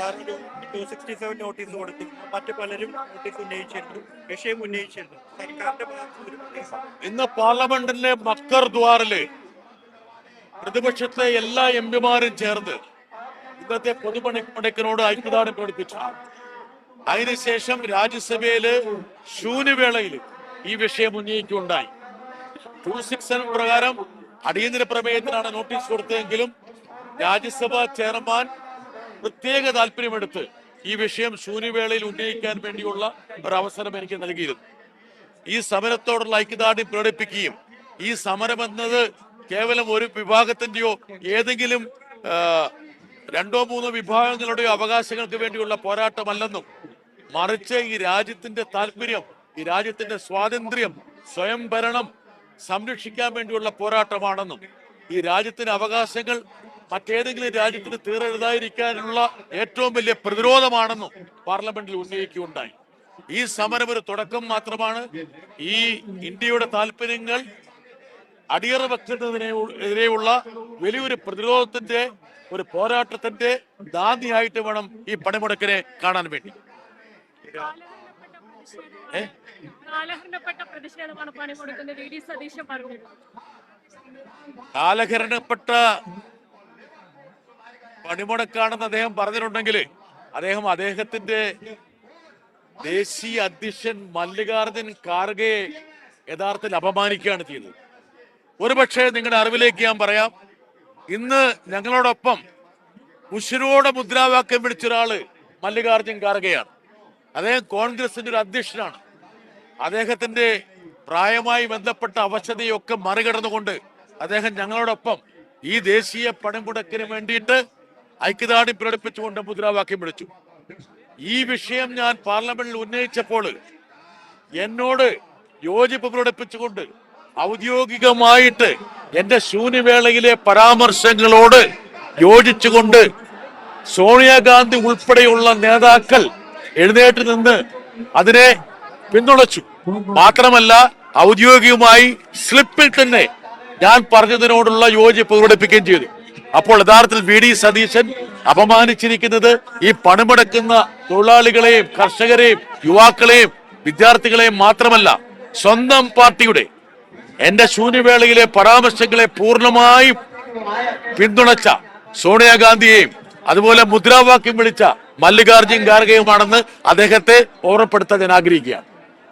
സാറിന് to sixty seven notice കൊടുത്തിരുന്നു മറ്റു പലരും നോട്ടീസ് ഉന്നയിച്ചിരുന്നു. വിഷയം ഉന്നയിച്ചിരുന്നു. സർക്കാരിന്റെ ഭാഗത്ത് ഇന്ന് പാർലമെന്റിലെ മക്കർ ദ്വാറിൽ പ്രതിപക്ഷത്തെ എല്ലാ എം പിമാരും ചേർന്ന് ഇന്നത്തെ പൊതുപണിപ്പണിക്കനോട് ഐക്യദാനം പ്രകടിപ്പിച്ചു. അതിനുശേഷം രാജ്യസഭയിൽ ശൂന്യവേളയിൽ ഈ വിഷയം ഉന്നയിക്കുകയുണ്ടായി. ടു സിക്സ് പ്രകാരം അടിയന്തര പ്രമേയത്തിനാണ് നോട്ടീസ് കൊടുത്തതെങ്കിലും രാജ്യസഭാ ചെയർമാൻ പ്രത്യേക താല്പര്യമെടുത്ത് ഈ വിഷയം ശൂന്യവേളയിൽ ഉന്നയിക്കാൻ വേണ്ടിയുള്ള ഒരു അവസരം എനിക്ക് നൽകിയിരുന്നു. ഈ സമരത്തോടുള്ള ഐക്യദാർഢ്യം പ്രകടിപ്പിക്കുകയും ഈ സമരം എന്നത് കേവലം ഒരു വിഭാഗത്തിന്റെയോ ഏതെങ്കിലും രണ്ടോ മൂന്നോ വിഭാഗങ്ങളുടെയോ അവകാശങ്ങൾക്ക് വേണ്ടിയുള്ള പോരാട്ടമല്ലെന്നും മറിച്ച് ഈ രാജ്യത്തിന്റെ താല്പര്യം ഈ രാജ്യത്തിന്റെ സ്വാതന്ത്ര്യം സ്വയംഭരണം സംരക്ഷിക്കാൻ വേണ്ടിയുള്ള പോരാട്ടമാണെന്നും ഈ രാജ്യത്തിന് അവകാശങ്ങൾ മറ്റേതെങ്കിലും രാജ്യത്തിന് തീരെഴുതാതിരിക്കാനുള്ള ഏറ്റവും വലിയ പ്രതിരോധമാണെന്നും പാർലമെന്റിൽ ഉന്നയിക്കുകയുണ്ടായി. ഈ സമരം ഒരു തുടക്കം മാത്രമാണ്. ഈ ഇന്ത്യയുടെ താല്പര്യങ്ങൾ അടിയറ വെക്കുന്നതിനെതിരെയുള്ള വലിയൊരു പ്രതിരോധത്തിന്റെ ഒരു പോരാട്ടത്തിന്റെ ദാന്തിയായിട്ട് വേണം ഈ പണിമുടക്കിനെ കാണാൻ വേണ്ടി? കാലഹരണപ്പെട്ട പ്രതിഷേധമാണ് പണിമുടക്കുന്നത് വി ഡി സതീശൻ പറഞ്ഞു കാലഹരണപ്പെട്ട പണിമുടക്കാണെന്ന് അദ്ദേഹം പറഞ്ഞിട്ടുണ്ടെങ്കിൽ അദ്ദേഹം അദ്ദേഹത്തിന്റെ ദേശീയ അധ്യക്ഷൻ മല്ലികാർജുൻ ഖാർഗെയെ യഥാർത്ഥത്തിൽ അപമാനിക്കുകയാണ് ചെയ്തത്. ഒരുപക്ഷെ നിങ്ങളുടെ അറിവിലേക്ക് ഞാൻ പറയാം. ഇന്ന് ഞങ്ങളോടൊപ്പം ഉശിരോടെ മുദ്രാവാക്യം പിടിച്ച ഒരാൾ മല്ലികാർജുൻ ഖാർഗെയാണ്. അദ്ദേഹം കോൺഗ്രസിന്റെ ഒരു അധ്യക്ഷനാണ്. അദ്ദേഹത്തിന്റെ പ്രായമായി ബന്ധപ്പെട്ട അവശതയൊക്കെ മറികടന്നുകൊണ്ട് അദ്ദേഹം ഞങ്ങളോടൊപ്പം ഈ ദേശീയ പണിമുടക്കിന് വേണ്ടിയിട്ട് ഐക്യദാർഢ്യം പ്രകടിപ്പിച്ചുകൊണ്ട് മുദ്രാവാക്യം വിളിച്ചു. ഈ വിഷയം ഞാൻ പാർലമെന്റിൽ ഉന്നയിച്ചപ്പോൾ എന്നോട് യോജിപ്പ് പ്രകടിപ്പിച്ചുകൊണ്ട് ഔദ്യോഗികമായിട്ട് എന്റെ ശൂന്യവേളയിലെ പരാമർശങ്ങളോട് യോജിച്ചുകൊണ്ട് സോണിയാഗാന്ധി ഉൾപ്പെടെയുള്ള നേതാക്കൾ എഴുന്നേറ്റ് നിന്ന് അതിനെ പിന്തുണച്ചു. മാത്രമല്ല ഔദ്യോഗികമായി സ്ലിപ്പിൽ തന്നെ ഞാൻ പറഞ്ഞതിനോടുള്ള യോജിപ്പ് പ്രകടിപ്പിക്കുകയും ചെയ്തു. അപ്പോൾ യഥാർത്ഥത്തിൽ വി ഡി സതീശൻ അപമാനിച്ചിരിക്കുന്നത് ഈ പണിമുടക്കുന്ന തൊഴിലാളികളെയും കർഷകരെയും യുവാക്കളെയും വിദ്യാർത്ഥികളെയും മാത്രമല്ല സ്വന്തം പാർട്ടിയുടെ എന്റെ ശൂന്യവേളയിലെ പരാമർശങ്ങളെ പൂർണമായും പിന്തുണച്ച സോണിയാഗാന്ധിയെയും അതുപോലെ മുദ്രാവാക്യം വിളിച്ച മല്ലികാർജുൻ ഖാർഗെയുമാണെന്ന് അദ്ദേഹത്തെ ഓർമ്മപ്പെടുത്താൻ ഞാൻ ആഗ്രഹിക്കുകയാണ്.